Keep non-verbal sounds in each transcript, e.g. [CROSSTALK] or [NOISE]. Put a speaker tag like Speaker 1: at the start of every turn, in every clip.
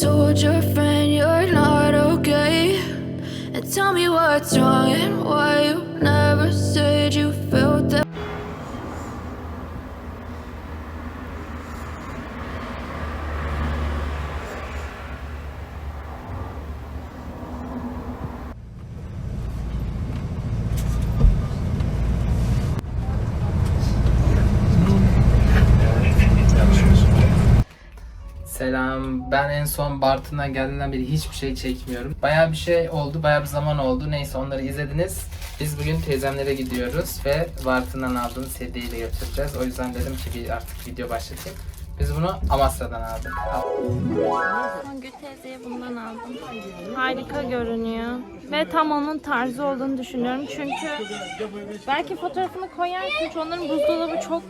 Speaker 1: told your friend you're not okay? And tell me what's wrong and why you never
Speaker 2: Ben en son Bartın'dan geldiğinden beri hiçbir şey çekmiyorum. Bayağı bir şey oldu, bayağı bir zaman oldu. Neyse onları izlediniz. Biz bugün teyzemlere gidiyoruz ve Bartın'dan aldığımız hediyeyle götüreceğiz. O yüzden dedim ki bir artık video başlatayım. Biz bunu Amasya'dan aldık. Al.
Speaker 3: Gül teyzeye bundan aldım. Harika görünüyor. Ve tam onun tarzı olduğunu düşünüyorum. Çünkü belki fotoğrafını koyar çünkü onların buzdolabı çok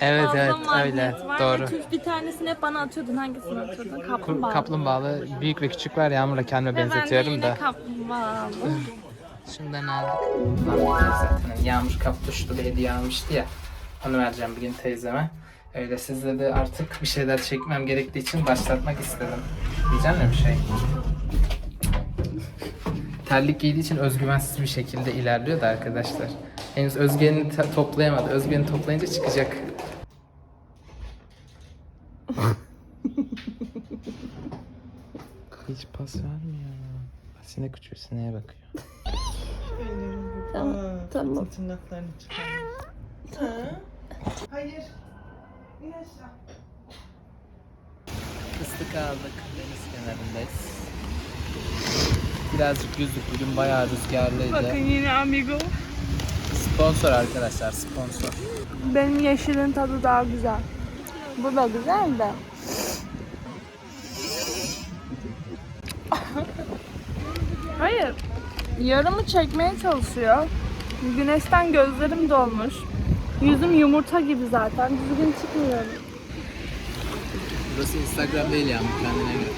Speaker 2: Evet
Speaker 3: fazla
Speaker 2: evet
Speaker 3: magnet
Speaker 2: öyle.
Speaker 3: var.
Speaker 2: Doğru.
Speaker 3: Tüz bir tanesini hep bana atıyordun. Hangisini atıyordun? Kaplumbağa.
Speaker 2: Kaplumbağalı büyük ve küçük var Yağmur'la kendime
Speaker 3: Ve ben de
Speaker 2: benzetiyorum
Speaker 3: yine
Speaker 2: da.
Speaker 3: kaplumbağa [LAUGHS] aldım.
Speaker 2: Şundan aldık. Zaten Yağmur kaptuşlu bir hediye almıştı ya. Onu vereceğim bugün teyzeme. Öyle sizle de artık bir şeyler çekmem gerektiği için başlatmak istedim. Diyeceğim mi bir şey? Terlik giydiği için özgüvensiz bir şekilde ilerliyor da arkadaşlar. Henüz özgüvenini te- toplayamadı. Özgüvenini toplayınca çıkacak. [LAUGHS] Hiç pas vermiyor. Sinek uçuyor, sineğe bakıyor.
Speaker 3: tamam. tamam.
Speaker 4: Tırnaklarını çıkar. Hayır.
Speaker 2: Fıstık aldık. Deniz kenarındayız. Birazcık yüzdük. Bugün bayağı rüzgarlıydı.
Speaker 3: yine amigo.
Speaker 2: Sponsor arkadaşlar, sponsor.
Speaker 3: Benim yeşilin tadı daha güzel. Bu da güzel de. Hayır. Yarımı çekmeye çalışıyor. Güneşten gözlerim dolmuş. Yüzüm yumurta gibi zaten. Düzgün çıkmıyorum.
Speaker 2: Burası Instagram değil yani kendine göre.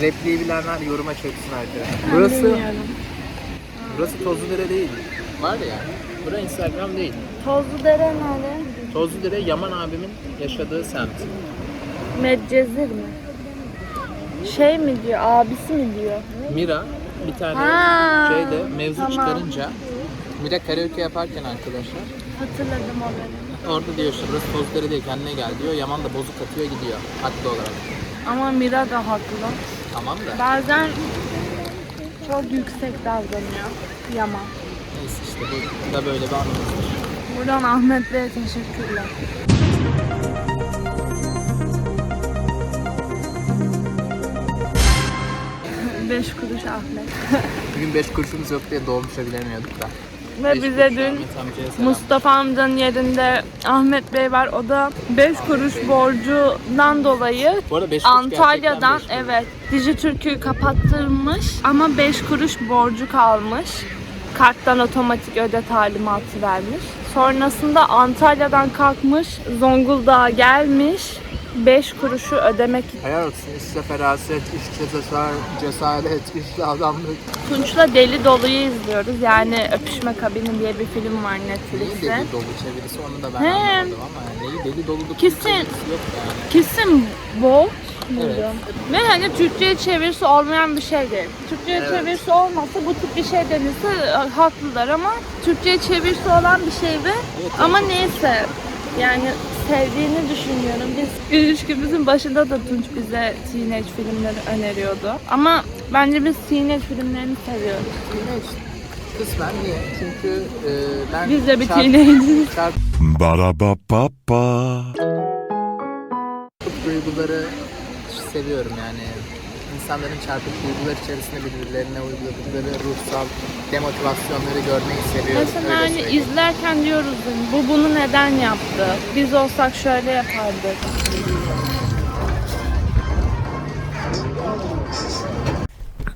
Speaker 2: Repliği bilenler yoruma çöksün arkadaşlar. Burası,
Speaker 3: Bilmiyorum.
Speaker 2: burası Tozludere değil. Var ya, burası Instagram değil.
Speaker 3: Tozlu dere nerede?
Speaker 2: Tozludere Yaman abimin yaşadığı semt.
Speaker 3: Medcezir mi? Şey mi diyor, abisi mi diyor?
Speaker 2: Mira bir tane
Speaker 3: Ha,
Speaker 2: şeyde mevzu
Speaker 3: tamam.
Speaker 2: çıkarınca Mira karaoke yaparken arkadaşlar
Speaker 3: Hatırladım o benim.
Speaker 2: orada diyor işte burası Tozludere değil kendine gel diyor. Yaman da bozuk atıyor gidiyor haklı olarak.
Speaker 3: Ama Mira da haklı.
Speaker 2: Tamam da
Speaker 3: Bazen çok yüksek davranıyor Yaman.
Speaker 2: neyse işte bu da böyle bir anımızdır.
Speaker 3: Buradan Ahmet Bey'e teşekkürler. Beş kuruş Ahmet.
Speaker 2: Bugün 5 kuruşumuz yok diye dolmuşa bilemiyorduk da.
Speaker 3: Ve bize dün. Mustafa amcanın yerinde Ahmet Bey var. O da 5 kuruş borcundan dolayı Antalya'dan evet Dijitürk'ü kapattırmış ama 5 kuruş borcu kalmış. Karttan otomatik öde talimatı vermiş. Sonrasında Antalya'dan kalkmış, Zonguldak'a gelmiş. 5 kuruşu ödemek.
Speaker 2: Hayal olsun işte feraset, işte cesaret, cesaret, işte adamlık.
Speaker 3: Tunç'la Deli Dolu'yu izliyoruz. Yani Öpüşme Kabini diye bir film var
Speaker 2: Neyi
Speaker 3: Netflix'te.
Speaker 2: deli dolu çevirisi onu da ben
Speaker 3: He.
Speaker 2: anlamadım ama neyi deli dolu da
Speaker 3: Kesin.
Speaker 2: çevirisi yok yani.
Speaker 3: Kesin Bolt muydu?
Speaker 2: Evet.
Speaker 3: Ve hani Türkçe'ye çevirisi olmayan bir şey değil. Türkçe'ye
Speaker 2: Evet.
Speaker 3: çevirisi olmasa bu tip bir şey denilse e, haklılar ama Türkçe'ye çevirisi olan bir şey ve
Speaker 2: Evet,
Speaker 3: ama neyse yani sevdiğini düşünüyorum. Biz ilişkimizin başında da Tunç bize teenage filmleri öneriyordu. Ama bence biz teenage filmlerini seviyoruz.
Speaker 2: Teenage kısmen niye? Çünkü e, ben
Speaker 3: Biz de bir teenage'iz.
Speaker 2: çarp
Speaker 5: Ba-da-ba-ba-ba.
Speaker 2: duyguları seviyorum yani. İnsanların çarpık duygular içerisinde birbirlerine uyguladıkları ruhsal demotivasyonları görmeyi seviyorum.
Speaker 3: Mesela hani izlerken diyoruz bu bunu neden yaptı? Biz olsak şöyle yapardık.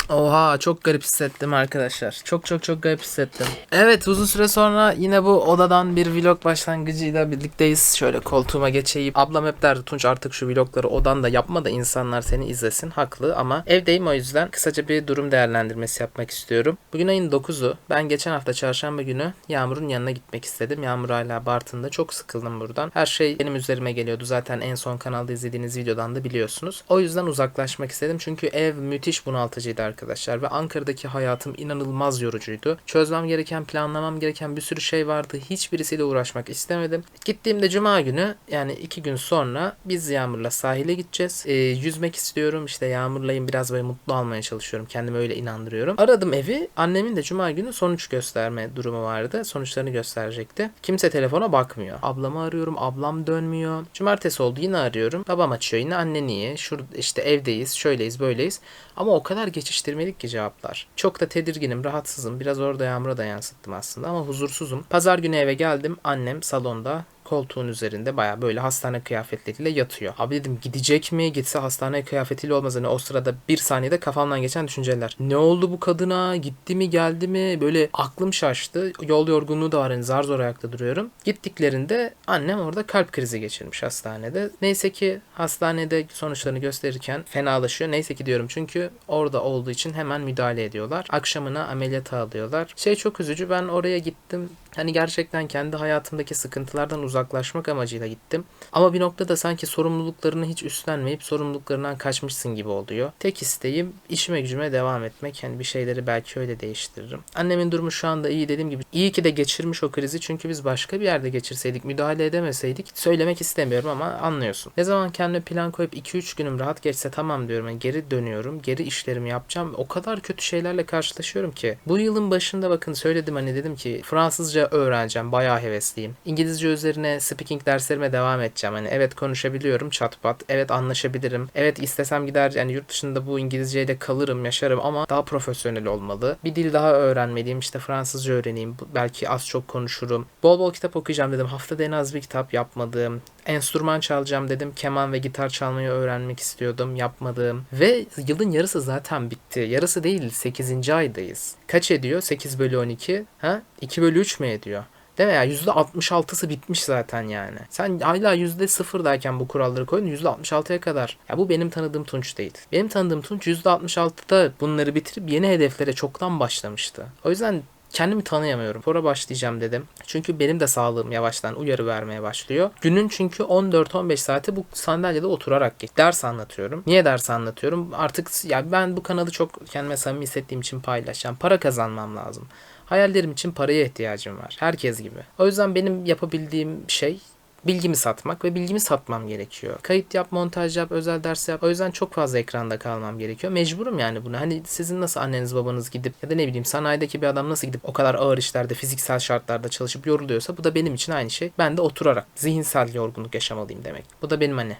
Speaker 2: Oha çok garip hissettim arkadaşlar. Çok çok çok garip hissettim. Evet uzun süre sonra yine bu odadan bir vlog başlangıcıyla birlikteyiz. Şöyle koltuğuma geçeyim. Ablam hep derdi Tunç artık şu vlogları odanda yapma da insanlar seni izlesin. Haklı ama evdeyim o yüzden kısaca bir durum değerlendirmesi yapmak istiyorum. Bugün ayın 9'u. Ben geçen hafta çarşamba günü Yağmur'un yanına gitmek istedim. Yağmur hala Bartın'da. Çok sıkıldım buradan. Her şey benim üzerime geliyordu. Zaten en son kanalda izlediğiniz videodan da biliyorsunuz. O yüzden uzaklaşmak istedim. Çünkü ev müthiş bunaltıcıydı arkadaşlar. Ve Ankara'daki hayatım inanılmaz yorucuydu. Çözmem gereken, planlamam gereken bir sürü şey vardı. Hiçbirisiyle uğraşmak istemedim. Gittiğimde cuma günü yani iki gün sonra biz Yağmur'la sahile gideceğiz. Ee, yüzmek istiyorum. İşte Yağmur'layım biraz böyle mutlu almaya çalışıyorum. Kendimi öyle inandırıyorum. Aradım evi. Annemin de cuma günü sonuç gösterme durumu vardı. Sonuçlarını gösterecekti. Kimse telefona bakmıyor. Ablamı arıyorum. Ablam dönmüyor. Cumartesi oldu yine arıyorum. Babam açıyor yine anne niye? Şurada işte evdeyiz. Şöyleyiz böyleyiz. Ama o kadar geçiştirmelik ki cevaplar. Çok da tedirginim, rahatsızım. Biraz orada Yağmur'a da yansıttım aslında ama huzursuzum. Pazar günü eve geldim. Annem salonda koltuğun üzerinde baya böyle hastane kıyafetleriyle yatıyor. Abi dedim gidecek mi? Gitse hastane kıyafetiyle olmaz. Hani o sırada bir saniyede kafamdan geçen düşünceler. Ne oldu bu kadına? Gitti mi geldi mi? Böyle aklım şaştı. Yol yorgunluğu da var. Hani zar zor ayakta duruyorum. Gittiklerinde annem orada kalp krizi geçirmiş hastanede. Neyse ki hastanede sonuçlarını gösterirken fenalaşıyor. Neyse ki diyorum çünkü orada olduğu için hemen müdahale ediyorlar. Akşamına ameliyata alıyorlar. Şey çok üzücü. Ben oraya gittim. Hani gerçekten kendi hayatımdaki sıkıntılardan uzaklaşmak amacıyla gittim. Ama bir noktada sanki sorumluluklarını hiç üstlenmeyip sorumluluklarından kaçmışsın gibi oluyor. Tek isteğim işime gücüme devam etmek. Yani bir şeyleri belki öyle değiştiririm. Annemin durumu şu anda iyi dediğim gibi. İyi ki de geçirmiş o krizi çünkü biz başka bir yerde geçirseydik, müdahale edemeseydik söylemek istemiyorum ama anlıyorsun. Ne zaman kendime plan koyup 2-3 günüm rahat geçse tamam diyorum. Yani geri dönüyorum. Geri işlerimi yapacağım. O kadar kötü şeylerle karşılaşıyorum ki. Bu yılın başında bakın söyledim hani dedim ki Fransızca öğreneceğim. Bayağı hevesliyim. İngilizce üzerine speaking derslerime devam edeceğim. Hani evet konuşabiliyorum çat pat. Evet anlaşabilirim. Evet istesem gider yani yurt dışında bu İngilizceyle kalırım, yaşarım ama daha profesyonel olmalı. Bir dil daha öğrenmeliyim. İşte Fransızca öğreneyim. Belki az çok konuşurum. Bol bol kitap okuyacağım dedim. Haftada en az bir kitap yapmadım. Enstrüman çalacağım dedim. Keman ve gitar çalmayı öğrenmek istiyordum. Yapmadım. Ve yılın yarısı zaten bitti. Yarısı değil 8. aydayız. Kaç ediyor? 8 bölü 12. Ha? 2 bölü 3 mü ediyor? Değil mi ya? %66'sı bitmiş zaten yani. Sen hala %0'dayken bu kuralları koydun %66'ya kadar. Ya bu benim tanıdığım Tunç değil. Benim tanıdığım Tunç %66'da bunları bitirip yeni hedeflere çoktan başlamıştı. O yüzden kendimi tanıyamıyorum. Spora başlayacağım dedim. Çünkü benim de sağlığım yavaştan uyarı vermeye başlıyor. Günün çünkü 14-15 saati bu sandalyede oturarak geç. Ders anlatıyorum. Niye ders anlatıyorum? Artık ya ben bu kanalı çok kendime samimi hissettiğim için paylaşacağım. Para kazanmam lazım. Hayallerim için paraya ihtiyacım var. Herkes gibi. O yüzden benim yapabildiğim şey bilgimi satmak ve bilgimi satmam gerekiyor. Kayıt yap, montaj yap, özel ders yap. O yüzden çok fazla ekranda kalmam gerekiyor. Mecburum yani bunu. Hani sizin nasıl anneniz babanız gidip ya da ne bileyim sanayideki bir adam nasıl gidip o kadar ağır işlerde, fiziksel şartlarda çalışıp yoruluyorsa bu da benim için aynı şey. Ben de oturarak zihinsel yorgunluk yaşamalıyım demek. Bu da benim hani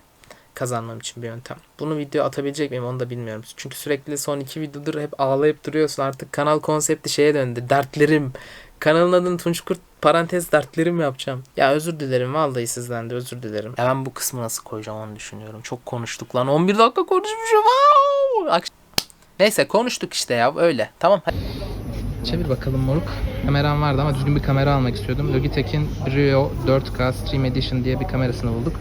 Speaker 2: kazanmam için bir yöntem. Bunu video atabilecek miyim onu da bilmiyorum. Çünkü sürekli son iki videodur hep ağlayıp duruyorsun. Artık kanal konsepti şeye döndü. Dertlerim. Kanalın adını Tunç Kurt parantez dertlerim yapacağım. Ya özür dilerim vallahi sizden de özür dilerim. Ya ben bu kısmı nasıl koyacağım onu düşünüyorum. Çok konuştuk lan. 11 dakika konuşmuşum. Wow! Neyse konuştuk işte ya öyle. Tamam. hadi. Çevir bakalım moruk. Kameram vardı ama düzgün bir kamera almak istiyordum. Logitech'in Brio 4K Stream Edition diye bir kamerasını bulduk.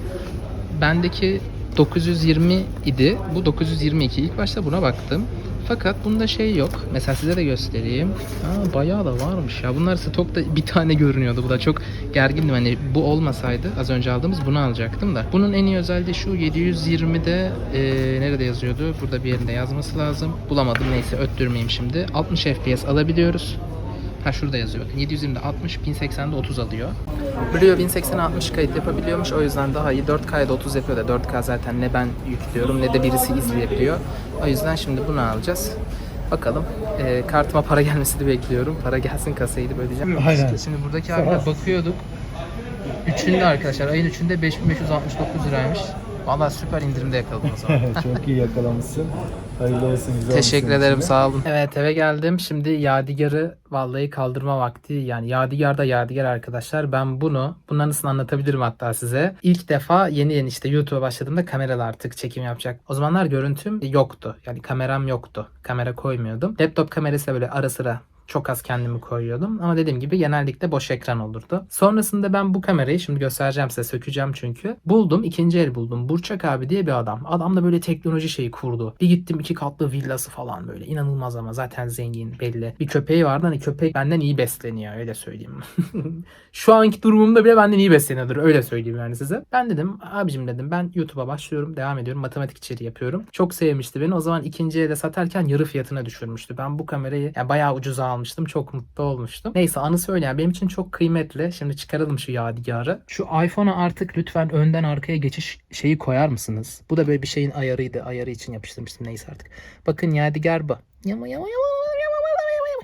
Speaker 2: Bendeki 920 idi. Bu 922. İlk başta buna baktım. Fakat bunda şey yok. Mesela size de göstereyim. Aa, bayağı da varmış ya. Bunlar stokta bir tane görünüyordu. Bu da çok gergindim. Hani bu olmasaydı az önce aldığımız bunu alacaktım da. Bunun en iyi özelliği şu 720'de e, nerede yazıyordu? Burada bir yerinde yazması lazım. Bulamadım. Neyse öttürmeyeyim şimdi. 60 FPS alabiliyoruz. Ha şurada yazıyor bakın 720'de 60, 1080'de 30 alıyor. Brio 1080'e 60 kayıt yapabiliyormuş o yüzden daha iyi. 4K'ya da 30 yapıyor da 4K zaten ne ben yüklüyorum ne de birisi izleyebiliyor. O yüzden şimdi bunu alacağız. Bakalım. Ee, kartıma para gelmesini bekliyorum. Para gelsin kasayı da ödeyeceğim.
Speaker 4: Aynen.
Speaker 2: Şimdi buradaki abiyle bakıyorduk. Üçünde arkadaşlar ayın üçünde 5569 liraymış. Valla süper indirimde yakaladım o zaman. [LAUGHS]
Speaker 5: Çok iyi yakalamışsın. Hayırlı olsun. Güzel
Speaker 2: Teşekkür ederim
Speaker 5: de.
Speaker 2: sağ olun. Evet eve geldim. Şimdi Yadigar'ı vallahi kaldırma vakti. Yani Yadigar da Yadigar arkadaşlar. Ben bunu bunların nasıl anlatabilirim hatta size. İlk defa yeni yeni işte YouTube'a başladığımda kameralı artık çekim yapacak. O zamanlar görüntüm yoktu. Yani kameram yoktu. Kamera koymuyordum. Laptop kamerası böyle ara sıra çok az kendimi koyuyordum. Ama dediğim gibi genellikle boş ekran olurdu. Sonrasında ben bu kamerayı şimdi göstereceğim size sökeceğim çünkü. Buldum ikinci el buldum. Burçak abi diye bir adam. Adam da böyle teknoloji şeyi kurdu. Bir gittim iki katlı villası falan böyle. inanılmaz ama zaten zengin belli. Bir köpeği vardı hani köpek benden iyi besleniyor öyle söyleyeyim. [LAUGHS] Şu anki durumumda bile benden iyi besleniyordur öyle söyleyeyim yani size. Ben dedim abicim dedim ben YouTube'a başlıyorum devam ediyorum matematik içeriği yapıyorum. Çok sevmişti beni o zaman ikinci elde satarken yarı fiyatına düşürmüştü. Ben bu kamerayı yani bayağı ucuza almıştım çok mutlu olmuştum. Neyse anısı öyle yani benim için çok kıymetli. Şimdi çıkaralım şu yadigarı. Şu iPhone'a artık lütfen önden arkaya geçiş şeyi koyar mısınız? Bu da böyle bir şeyin ayarıydı. Ayarı için yapıştırmıştım neyse artık. Bakın yadigar bu. Yama yama yama.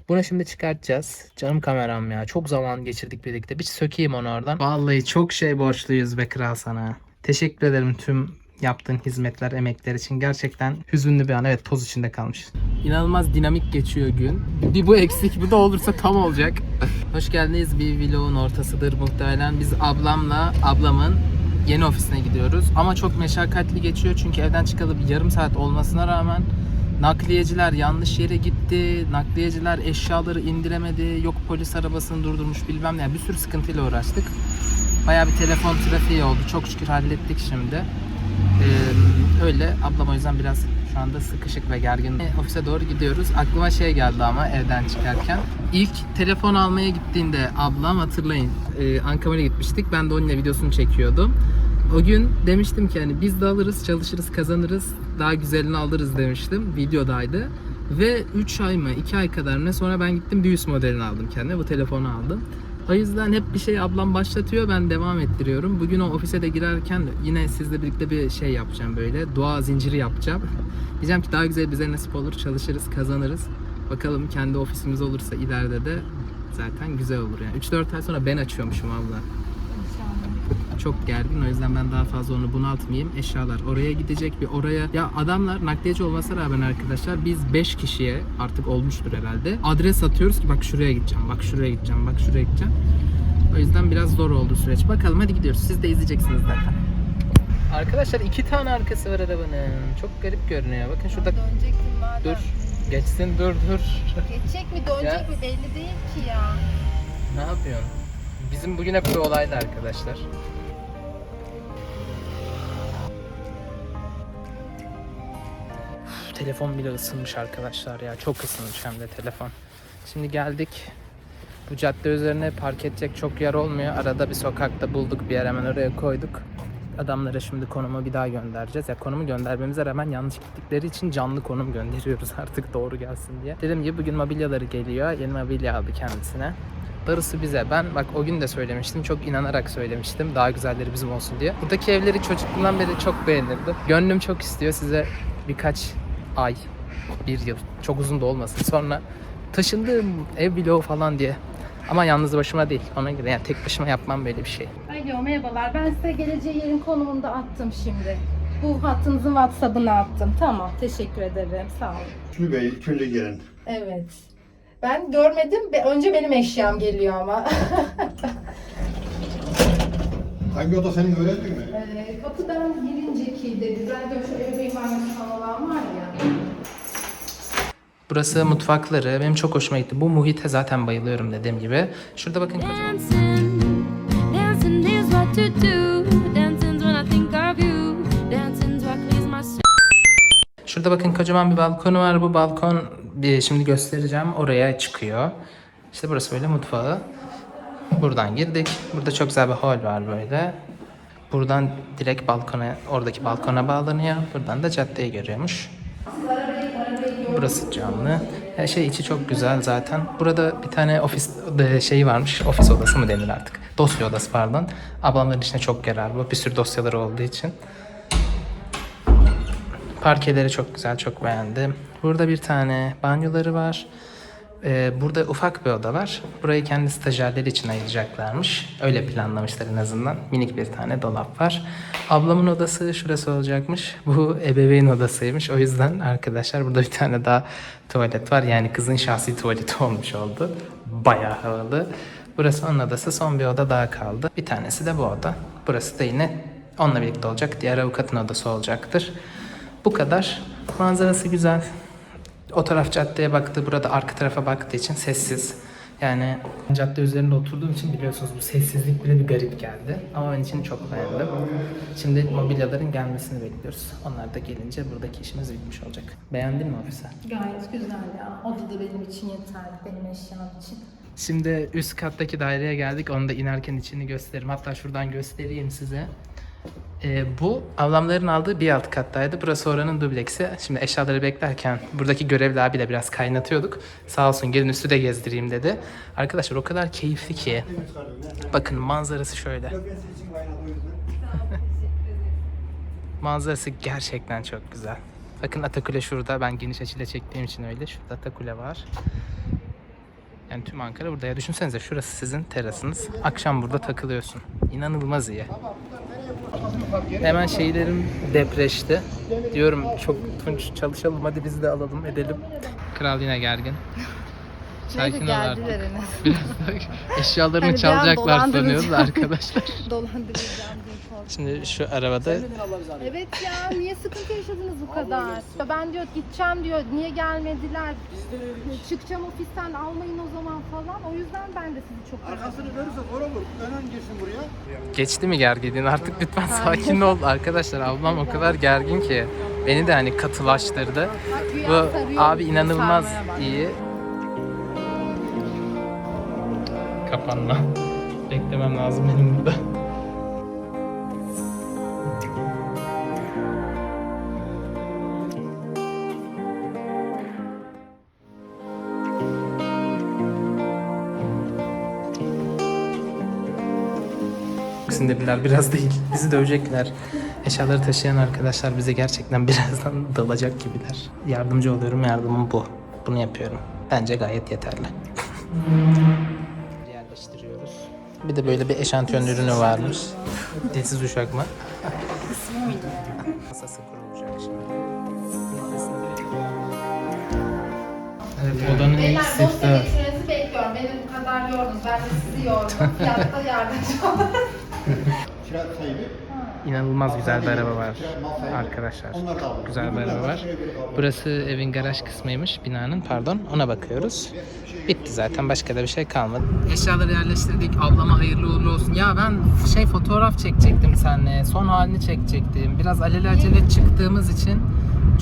Speaker 2: Bunu şimdi çıkartacağız. Canım kameram ya. Çok zaman geçirdik birlikte. Bir sökeyim onu oradan. Vallahi çok şey borçluyuz be kral sana. Teşekkür ederim tüm yaptığın hizmetler, emekler için. Gerçekten hüzünlü bir an. Evet toz içinde kalmış. İnanılmaz dinamik geçiyor gün. Bir bu eksik, bu da olursa tam olacak. [LAUGHS] Hoş geldiniz. Bir vlogun ortasıdır muhtemelen. Biz ablamla ablamın yeni ofisine gidiyoruz. Ama çok meşakkatli geçiyor çünkü evden çıkalı bir yarım saat olmasına rağmen nakliyeciler yanlış yere gitti. Nakliyeciler eşyaları indiremedi. Yok polis arabasını durdurmuş bilmem ne. Yani bir sürü sıkıntıyla uğraştık. Bayağı bir telefon trafiği oldu. Çok şükür hallettik şimdi. Ee, öyle. Ablam o yüzden biraz şu anda sıkışık ve gergin. E, Ofise doğru gidiyoruz. Aklıma şey geldi ama evden çıkarken. İlk telefon almaya gittiğinde ablam hatırlayın. E, Ankara'ya gitmiştik. Ben de onunla videosunu çekiyordum. O gün demiştim ki hani biz de alırız, çalışırız, kazanırız. Daha güzelini alırız demiştim. Videodaydı. Ve 3 ay mı 2 ay kadar ne sonra ben gittim bir üst modelini aldım kendime. Bu telefonu aldım. O yüzden hep bir şey ablam başlatıyor ben devam ettiriyorum. Bugün o ofise de girerken yine sizle birlikte bir şey yapacağım böyle. Dua zinciri yapacağım. [LAUGHS] Diyeceğim ki daha güzel bize nasip olur çalışırız kazanırız. Bakalım kendi ofisimiz olursa ileride de zaten güzel olur yani. 3-4 ay sonra ben açıyormuşum abla. Çok gergin o yüzden ben daha fazla onu bunaltmayayım. Eşyalar oraya gidecek bir oraya. Ya adamlar nakliyeci olmasına rağmen arkadaşlar biz 5 kişiye artık olmuştur herhalde. Adres atıyoruz ki bak şuraya gideceğim, bak şuraya gideceğim, bak şuraya gideceğim. O yüzden biraz zor oldu süreç. Bakalım hadi gidiyoruz. Siz de izleyeceksiniz zaten. Arkadaşlar iki tane arkası var arabanın. Çok garip görünüyor. Bakın şurada dur. Geçsin dur dur.
Speaker 6: Geçecek mi dönecek
Speaker 2: Ya.
Speaker 6: mi belli değil ki ya.
Speaker 2: Ne yapıyorsun? Bizim bugün hep bir olaydı arkadaşlar. Telefon bile ısınmış arkadaşlar ya. Çok ısınmış hem de telefon. Şimdi geldik. Bu cadde üzerine park edecek çok yer olmuyor. Arada bir sokakta bulduk bir yer hemen oraya koyduk. Adamlara şimdi konumu bir daha göndereceğiz. Ya konumu göndermemize rağmen yanlış gittikleri için canlı konum gönderiyoruz [LAUGHS] artık doğru gelsin diye. Dediğim gibi bugün mobilyaları geliyor. Yeni mobilya aldı kendisine. Darısı bize. Ben bak o gün de söylemiştim. Çok inanarak söylemiştim. Daha güzelleri bizim olsun diye. Buradaki evleri çocukluğumdan beri çok beğenirdim. Gönlüm çok istiyor size birkaç ay, bir yıl. Çok uzun da olmasın. Sonra taşındığım ev bloğu falan diye. Ama yalnız başıma değil. Ona göre yani tek başıma yapmam böyle bir şey.
Speaker 6: Alo merhabalar. Ben size geleceği yerin konumunu da attım şimdi. Bu hattınızın WhatsApp'ını attım. Tamam. Teşekkür ederim. Sağ olun.
Speaker 7: Şunu Bey ilk önce gelin.
Speaker 6: Evet. Ben görmedim. Önce benim eşyam geliyor ama. [LAUGHS]
Speaker 7: Hangi oda senin öğrendin mi?
Speaker 6: Ee, kapıdan girince kilitli. Ben de şu ebeveyn banyosu falan var ya.
Speaker 2: Burası mutfakları. Benim çok hoşuma gitti. Bu muhite zaten bayılıyorum dediğim gibi. Şurada bakın kocaman. Şurada bakın kocaman bir balkonu var. Bu balkon bir şimdi göstereceğim. Oraya çıkıyor. İşte burası böyle mutfağı. Buradan girdik. Burada çok güzel bir hol var böyle. Buradan direkt balkona, oradaki balkona bağlanıyor. Buradan da caddeyi görüyormuş. Burası camlı. Her şey içi çok güzel zaten. Burada bir tane ofis de şey varmış. Ofis odası mı denir artık? Dosya odası pardon. Ablamların içine çok yarar bu. Bir sürü dosyaları olduğu için. Parkeleri çok güzel, çok beğendim. Burada bir tane banyoları var. Ee, burada ufak bir oda var. Burayı kendi stajyerleri için ayıracaklarmış. Öyle planlamışlar en azından. Minik bir tane dolap var. Ablamın odası şurası olacakmış. Bu ebeveyn odasıymış. O yüzden arkadaşlar burada bir tane daha tuvalet var. Yani kızın şahsi tuvaleti [LAUGHS] olmuş oldu. Bayağı havalı. Burası onun odası. Son bir oda daha kaldı. Bir tanesi de bu oda. Burası da yine onunla birlikte olacak. Diğer avukatın odası olacaktır. Bu kadar. Manzarası güzel. O taraf caddeye baktı, burada arka tarafa baktığı için sessiz. Yani cadde üzerinde oturduğum için biliyorsunuz bu sessizlik bile bir garip geldi. Ama ben için çok beğendim. Şimdi mobilyaların gelmesini bekliyoruz. Onlar da gelince buradaki işimiz bitmiş olacak. Beğendin mi ofisi?
Speaker 6: Gayet güzel ya. Oda da benim için yeterli. Benim eşyam için.
Speaker 2: Şimdi üst kattaki daireye geldik. Onu da inerken içini gösteririm. Hatta şuradan göstereyim size. Ee, bu ablamların aldığı bir alt kattaydı. Burası oranın dubleksi. Şimdi eşyaları beklerken buradaki görevli abiyle biraz kaynatıyorduk. Sağ olsun gelin üstü de gezdireyim dedi. Arkadaşlar o kadar keyifli ki. Bakın manzarası şöyle. [LAUGHS] manzarası gerçekten çok güzel. Bakın Atakule şurada. Ben geniş açıyla çektiğim için öyle. Şurada Atakule var. Yani tüm Ankara burada. Ya düşünsenize şurası sizin terasınız. Akşam burada takılıyorsun. İnanılmaz iyi. Hemen şeylerim depreşti. Diyorum çok tunç çalışalım hadi biz de alalım edelim. Kral yine gergin. Sakin ol artık. Biraz da [LAUGHS] eşyalarını
Speaker 6: Hani bir an
Speaker 2: çalacaklar sanıyoruz arkadaşlar. [LAUGHS]
Speaker 6: Dolandıracağım diye korktum.
Speaker 2: Şimdi şu arabada
Speaker 6: Evet ya niye sıkıntı yaşadınız bu kadar? Ben diyor gideceğim diyor niye gelmediler? Çıkacağım ofisten almayın o zaman falan. O yüzden ben de sizi çok
Speaker 7: Arkasını verirse zor olur. Önen girsin buraya.
Speaker 2: geçti mi gerginliğin artık lütfen sakin ol. Arkadaşlar ablam o kadar gergin ki beni de hani katılaştırdı. Bu abi inanılmaz iyi. Kapanma. [LAUGHS] Beklemem lazım benim burada. Sinirliler biraz değil. Bizi dövecekler. Eşyaları taşıyan arkadaşlar bize gerçekten birazdan [LAUGHS] dalacak gibiler. Yardımcı oluyorum. Yardımım bu. Bunu yapıyorum. Bence gayet yeterli. [LAUGHS] Bir de böyle bir eşantiyon ürünü varmış. Dilsiz uşak mı? Masası kurulacak şimdi. Evet odanın ilk siftahı.
Speaker 6: geçmenizi bekliyorum. Beni bu kadar yordunuz. Ben de sizi yordum. [LAUGHS] Fiyatta yardımcı olun.
Speaker 7: Kira sahibi.
Speaker 2: İnanılmaz güzel bir araba var arkadaşlar.
Speaker 7: Onlar da aldı.
Speaker 2: Güzel bir araba var. Burası evin garaj kısmıymış binanın pardon ona bakıyoruz. Bitti zaten başka da bir şey kalmadı. Eşyaları yerleştirdik. Ablama hayırlı uğurlu olsun. Ya ben şey fotoğraf çekecektim seninle. Son halini çekecektim. Biraz alelacele çıktığımız için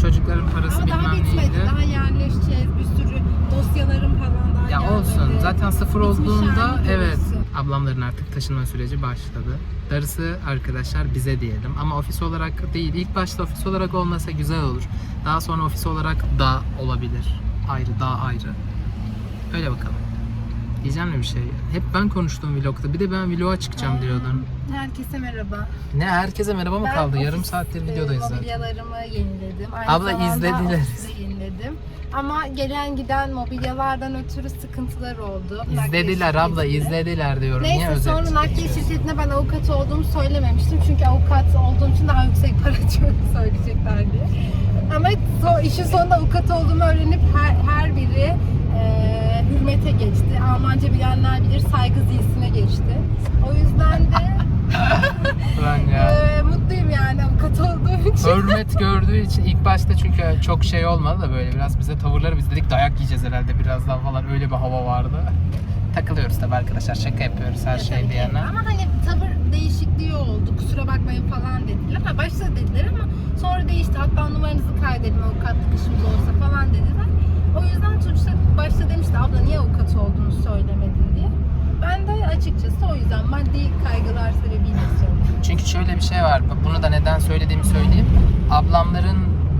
Speaker 2: çocukların parası
Speaker 6: Ama daha
Speaker 2: bilmem
Speaker 6: bitmedi.
Speaker 2: neydi.
Speaker 6: Daha yerleşeceğiz. Bir sürü dosyalarım falan daha
Speaker 2: Ya
Speaker 6: gelmedi.
Speaker 2: olsun. Zaten sıfır
Speaker 6: Bitmiş
Speaker 2: olduğunda evet.
Speaker 6: burası.
Speaker 2: Ablamların artık taşınma süreci başladı. Darısı arkadaşlar bize diyelim. Ama ofis olarak değil. İlk başta ofis olarak olmasa güzel olur. Daha sonra ofis olarak da olabilir. Ayrı, daha ayrı. Öyle bakalım. Diyeceğim bir şey? Hep ben konuştum vlogda. Bir de ben vloga çıkacağım diyordun.
Speaker 6: Herkese merhaba.
Speaker 2: Ne herkese merhaba mı
Speaker 6: Ben
Speaker 2: kaldı? Yarım
Speaker 6: ofis,
Speaker 2: saattir
Speaker 6: e,
Speaker 2: videodayız zaten.
Speaker 6: Mobilyalarımı yeniledim. Aynı
Speaker 2: Abla
Speaker 6: zamanda
Speaker 2: izlediler.
Speaker 6: ofisi de yeniledim. Ama gelen giden mobilyalardan ötürü sıkıntılar oldu.
Speaker 2: İzlediler
Speaker 6: Nakliye
Speaker 2: abla
Speaker 6: şirketinde.
Speaker 2: izlediler diyorum. Niye
Speaker 6: Neyse
Speaker 2: özet?
Speaker 6: sonra nakliye şirketine ben avukat olduğumu söylememiştim. Çünkü avukat olduğum için daha yüksek [LAUGHS] para söyleyecekler diye. Ama so, işin sonunda avukat olduğumu öğrenip her, her biri e, hürmete geçti. Almanca bilenler bilir saygı ziyesine geçti. O yüzden de [LAUGHS] e, mutluyum yani avukat olduğum için.
Speaker 2: Hürmet gördüğü için ilk başta çünkü çok şey olmadı da böyle biraz bize tavırları biz dedik dayak yiyeceğiz herhalde birazdan falan öyle bir hava vardı. Takılıyoruz tabii arkadaşlar şaka yapıyoruz her şey bir yana.
Speaker 6: Ama hani tavır değişikliği oldu. Kusura bakmayın falan dediler. Ha başta dediler ama sonra değişti. Hatta numaranızı kaydedin avukatlık işimiz olsa falan dediler. O yüzden Tuğçe başta demişti abla niye avukat olduğunu söylemedin diye. Ben de açıkçası o yüzden maddi kaygılar sebebiyle söyledim.
Speaker 2: Çünkü şöyle bir şey var bunu da neden söylediğimi söyleyeyim. Ablamların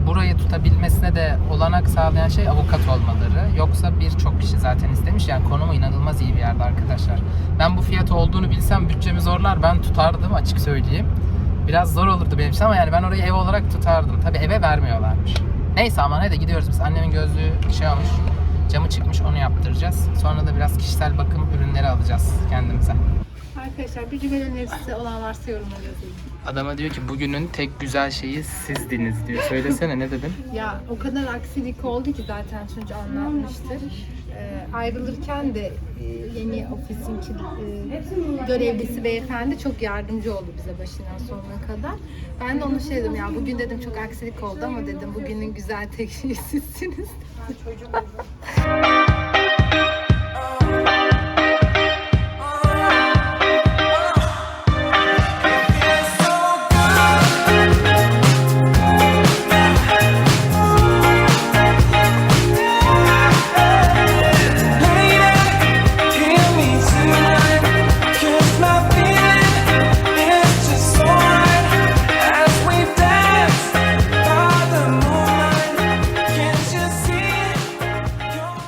Speaker 2: burayı tutabilmesine de olanak sağlayan şey avukat olmaları. Yoksa birçok kişi zaten istemiş. Yani konumu inanılmaz iyi bir yerde arkadaşlar. Ben bu fiyat olduğunu bilsem bütçemi zorlar ben tutardım açık söyleyeyim. Biraz zor olurdu benim için ama yani ben orayı ev olarak tutardım. Tabi eve vermiyorlarmış. Neyse ama hadi gidiyoruz biz. Annemin gözlüğü şey olmuş. Camı çıkmış onu yaptıracağız. Sonra da biraz kişisel bakım ürünleri alacağız kendimize.
Speaker 6: Arkadaşlar bir cümle önerisi olan varsa yorumlara yazın.
Speaker 2: Adama diyor ki bugünün tek güzel şeyi sizdiniz diyor. Söylesene ne dedin?
Speaker 6: Ya o kadar aksilik oldu ki zaten Tunç anlatmıştır. Ee, ayrılırken de e, yeni ofisin e, görevlisi beyefendi çok yardımcı oldu bize başından sonuna kadar. Ben de ona şey dedim ya bugün dedim çok aksilik oldu ama dedim bugünün güzel tek şeyi [LAUGHS] sizsiniz. [LAUGHS]